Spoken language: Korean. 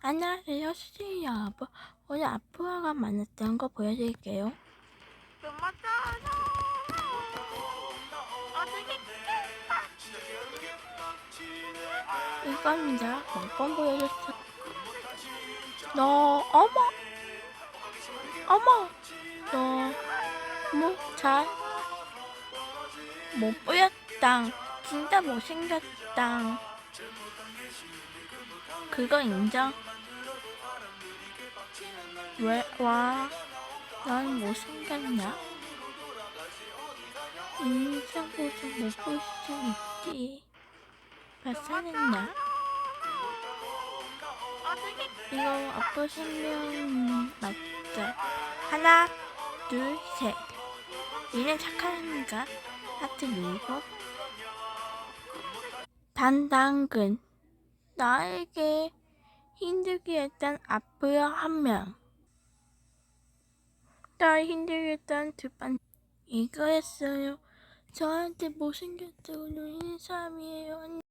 안녕하세요, 수진이 여러분. 오늘 아프아가 만났던 거 보여드릴게요. 이겁니다. 몇번 보여줬어? 너, 어머! 어머! 너, 뭐, 잘, 못 보였다. 진짜 못생겼다. 그거 인정? 왜, 와, 난 못 생겼냐? 인생 보지 못볼 수 있지. 발산했냐? 이거 아프시면 맞죠? 하나, 둘, 셋. 얘는 착하니까 하트 누르고. 단당근. 나에게 힘들게 했던 아프여 한 명. 나 힘들게 했던 두 번. 이거였어요. 저한테 못생겼다고 놀리는 사람이에요.